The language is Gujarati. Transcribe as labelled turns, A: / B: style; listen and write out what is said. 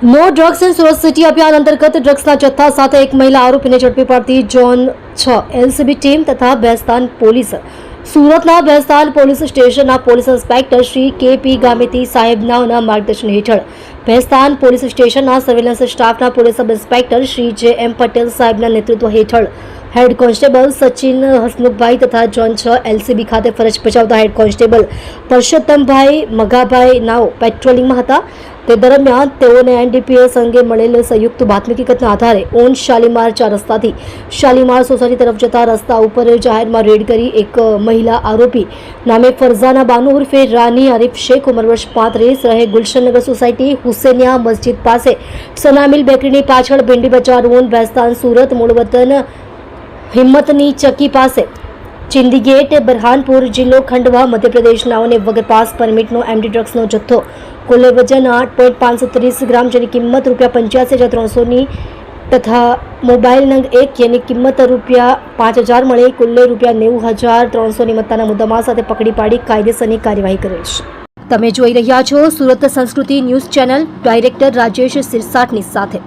A: No drugs in Surat city અભિયાન અંતર્ગત ડ્રગ્સના જથ્થા સાથે એક મહિલા આરોપીને ઝડપી પડતી જોન છ એલસીબી ટીમ તથા બેસ્તાન પોલીસ. સુરતના બેસ્તાન પોલીસ સ્ટેશનના police inspector Shri K P Gamiti સાહેબનાઓના માર્ગદર્શન હેઠળ ભેસ્તાન પોલીસ સ્ટેશનના સર્વેલન્સ સ્ટાફના police sub inspector Shri J M Patel સાહેબના નેતૃત્વ હેઠળ હેડ કોન્સ્ટેબલ સચિન હસમુખભાઈ તથા જોન છ એલસીબી ખાતે ફરજ બજાવતા હેડ કોન્સ્ટેબલ પરસોત્તમભાઈ મગાભાઈ નાઓ પેટ્રોલિંગમાં હતા. તે દરમિયાન તેઓને એનડીપીએસ અંગે મળેલ સંયુક્ત બાતમી હકીકતના આધારે ઓન શાલીમાર ચાર રસ્તાથી શાલીમાર સોસાયટી તરફ જતા રસ્તા ઉપર જાહેરમાં રેડ કરી એક મહિલા આરોપી નામે ફરઝાના બાનુ ઉર્ફે રાની આરીફ શેખ ઉંમર વર્ષ પાંત્રીસ રહે ગુલશનનગર સોસાયટી હુસેનિયા મસ્જિદ પાસે. સનામિલ બેકરીની પાછળ ભીંડી બજાર ઓન ભેસ્તાન સુરત, મૂળ વતન હિંમતની ચક્કી પાસે. ચિંદી ગેટ, બરહાનપુર જિલ્લો ખંડવા મધ્યપ્રદેશનાઓને વગર પાસ પરમિટનો એમડી ડ્રગ્સનો જથ્થો. કુલ વજન આઠ પોઈન્ટ પાંચસો ત્રીસ ગ્રામ, જેની કિંમત રૂપિયા પંચ્યાસી હજાર ત્રણસોની તથા મોબાઈલ નંગ એક, જેની કિંમત રૂપિયા પાંચ હજાર મળે. કુલ્લે રૂપિયા નેવું હજાર ત્રણસોની મત્તાના મુદ્દામાલ સાથે પકડી પાડી કાયદેસરની કાર્યવાહી કરે છે. તમે જોઈ રહ્યા છો Surat Sanskriti news channel, director Rajesh સિરસાટની સાથે.